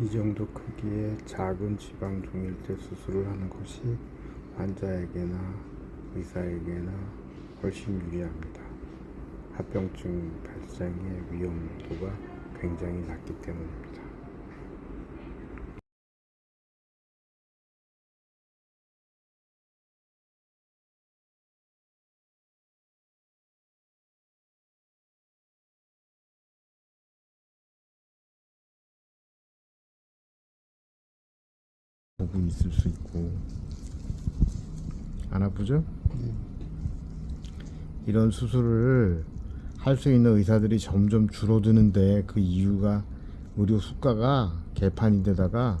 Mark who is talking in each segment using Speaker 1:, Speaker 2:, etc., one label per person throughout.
Speaker 1: 이 정도 크기의 작은 지방 종일대 수술을 하는 것이 환자에게나 의사에게나 훨씬 유리합니다. 합병증 발생의 위험도가 굉장히 낮기 때문입니다. 보고 있을 수 있고 안 아프죠? 이런 수술을 할 수 있는 의사들이 점점 줄어드는데 그 이유가 의료 수가가 개판인데다가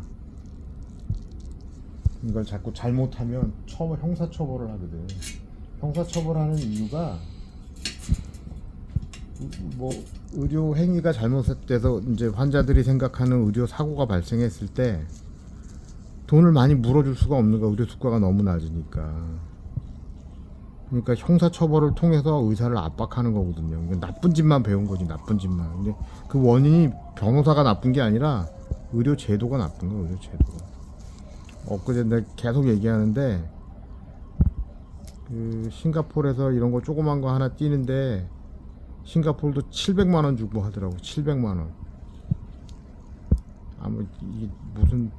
Speaker 1: 이걸 자꾸 잘못하면 처벌 형사 처벌을 하거든. 형사 처벌하는 이유가 뭐 의료 행위가 잘못돼서 이제 환자들이 생각하는 의료 사고가 발생했을 때 돈을 많이 물어줄 수가 없는 거야. 의료 수가가 너무 낮으니까. 그러니까 형사 처벌을 통해서 의사를 압박하는 거거든요. 나쁜 짓만 배운 거지 나쁜 짓만. 근데 그 원인이 변호사가 나쁜 게 아니라 의료 제도가 나쁜 거야 의료 제도. 엊그제 내가 계속 얘기하는데 그 싱가포르에서 이런 거 조그만 거 하나 뛰는데 싱가포르도 700만 원 주고 하더라고 700만 원. 아무 이게 무슨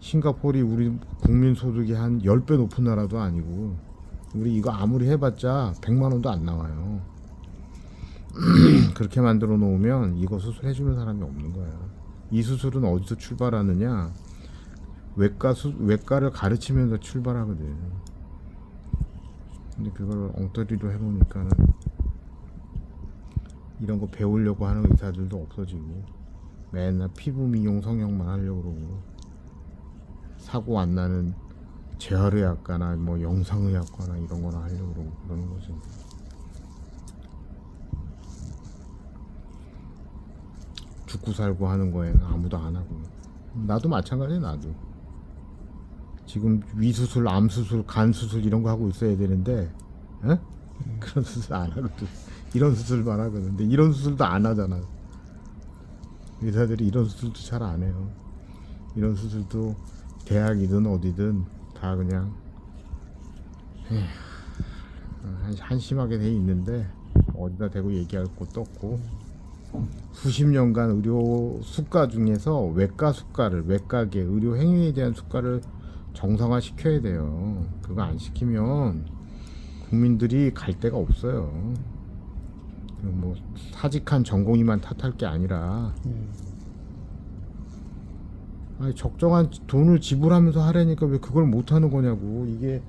Speaker 1: 싱가포르이 우리 국민 소득이 한 10배 높은 나라도 아니고 우리 이거 아무리 해봤자 100만 원도 안 나와요. 그렇게 만들어 놓으면 이거 수술해주는 사람이 없는 거야. 이 수술은 어디서 출발하느냐? 외과 수, 외과를 가르치면서 출발하거든. 근데 그걸 엉터리로 해보니까는 이런 거 배우려고 하는 의사들도 없어지고 맨날 피부 미용 성형만 하려고 그러고 사고 안 나는 재활의학과나 뭐 영상의학과나 이런 거나 하려고 그러는 거지. 죽고 살고 하는 거에는 아무도 안 하고. 나도 마찬가지야, 나도. 지금 위수술, 암수술, 간수술 이런 거 하고 있어야 되는데, 에? 그런 수술 안 하거든. 이런 수술만 하거든. 근데 이런 수술도 안 하잖아. 의사들이 이런 수술도 잘 안 해요. 이런 수술도 대학이든 어디든 다 그냥 에휴, 한, 한심하게 돼 있는데 어디다 대고 얘기할 것도 없고 수십 년간 의료 수가 중에서 외과 수가를 외과계 의료 행위에 대한 수가를 정상화 시켜야 돼요. 그거 안 시키면 국민들이 갈 데가 없어요. 뭐 사직한 전공의만 탓할 게 아니라 아니 적정한 돈을 지불하면서 하려니까 왜 그걸 못 하는 거냐고 이게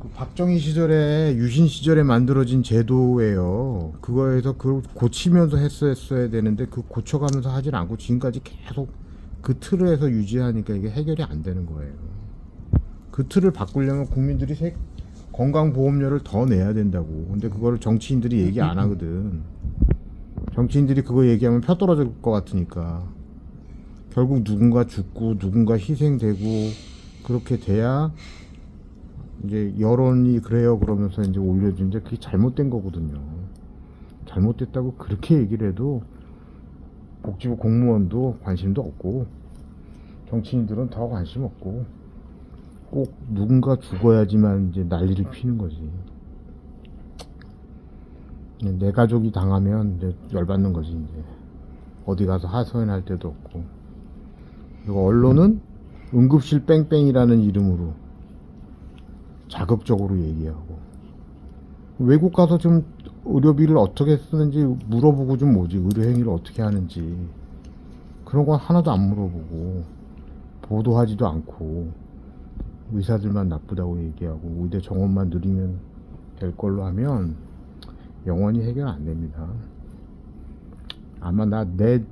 Speaker 1: 그 박정희 시절에 유신 시절에 만들어진 제도예요. 그거에서 그걸 고치면서 했어야 되는데 그 고쳐가면서 하질 않고 지금까지 계속 그 틀에서 유지하니까 이게 해결이 안 되는 거예요. 그 틀을 바꾸려면 국민들이 세- 건강보험료를 더 내야 된다고. 근데 그거를 정치인들이 얘기 안 하거든. 정치인들이 그거 얘기하면 표 떨어질 것 같으니까. 결국 누군가 죽고 누군가 희생되고 그렇게 돼야 이제 여론이 그래요 그러면서 이제 올려주는데 그게 잘못된 거거든요. 잘못됐다고 그렇게 얘기를 해도 복지부 공무원도 관심도 없고 정치인들은 더 관심 없고 꼭 누군가 죽어야지만 이제 난리를 피는 거지. 내 가족이 당하면 이제 열받는 거지 이제 어디 가서 하소연할 데도 없고 그리고 언론은 응급실 뺑뺑이라는 이름으로 자극적으로 얘기하고 외국 가서 좀 의료비를 어떻게 쓰는지 물어보고 좀 오지 의료 행위를 어떻게 하는지 그런 건 하나도 안 물어보고 보도하지도 않고 의사들만 나쁘다고 얘기하고 의대 정원만 누리면 될 걸로 하면 영원히 해결 안 됩니다. 아마 나내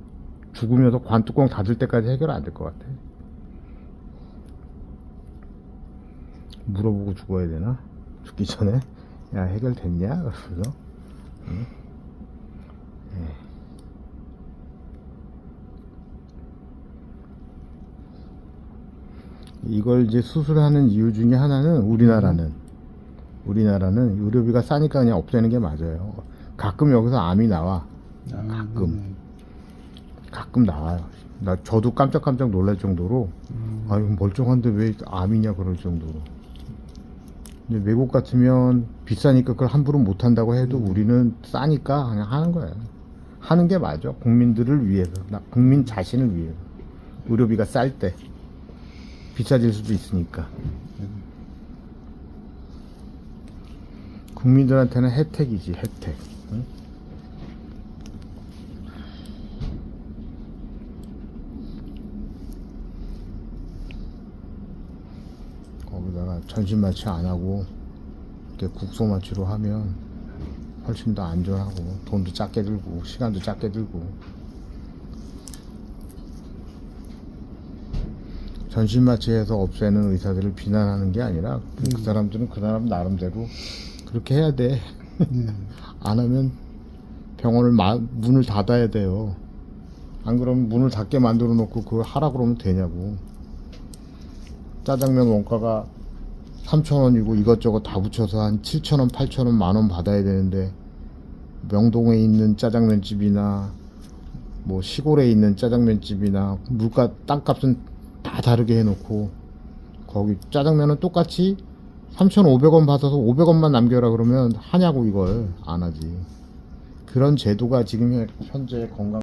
Speaker 1: 죽으면서 관뚜껑 닫을 때까지 해결 안 될 것 같아. 물어보고 죽어야 되나? 죽기 전에 야 해결됐냐? 그러면서 응? 예. 이걸 이제 수술하는 이유 중에 하나는 우리나라는 우리나라는 의료비가 싸니까 그냥 없애는 게 맞아요. 가끔 여기서 암이 나와. 가끔. 가끔 나와요. 나 저도 깜짝깜짝 놀랄 정도로 아 이거 멀쩡한데 왜 암이냐 그럴 정도로. 근데 외국 같으면 비싸니까 그걸 함부로 못 한다고 해도 우리는 싸니까 그냥 하는 거예요. 하는 게 맞아. 국민들을 위해서, 나 국민 자신을 위해서. 의료비가 쌀 때 비싸질 수도 있으니까. 국민들한테는 혜택이지 혜택. 응? 거기 전신 마취 안 하고 이렇게 국소 마취로 하면 훨씬 더 안전하고 돈도 작게 들고 시간도 작게 들고 전신 마취해서 없애는 의사들을 비난하는 게 아니라 그 사람들은 그 사람 나름대로 그렇게 해야 돼.
Speaker 2: 네.
Speaker 1: 안 하면 병원을 마- 문을 닫아야 돼요. 안 그러면 문을 닫게 만들어 놓고 그걸 하라 그러면 되냐고. 짜장면 원가가 3,000원이고 이것저것 다 붙여서 한 7,000원, 8,000원, 만원 받아야 되는데 명동에 있는 짜장면집이나 뭐 시골에 있는 짜장면집이나 물가 땅값은 다 다르게 해놓고 거기 짜장면은 똑같이 3,500원 받아서 500원만 남겨라 그러면 하냐고 이걸 안 하지. 그런 제도가 지금 현재 건강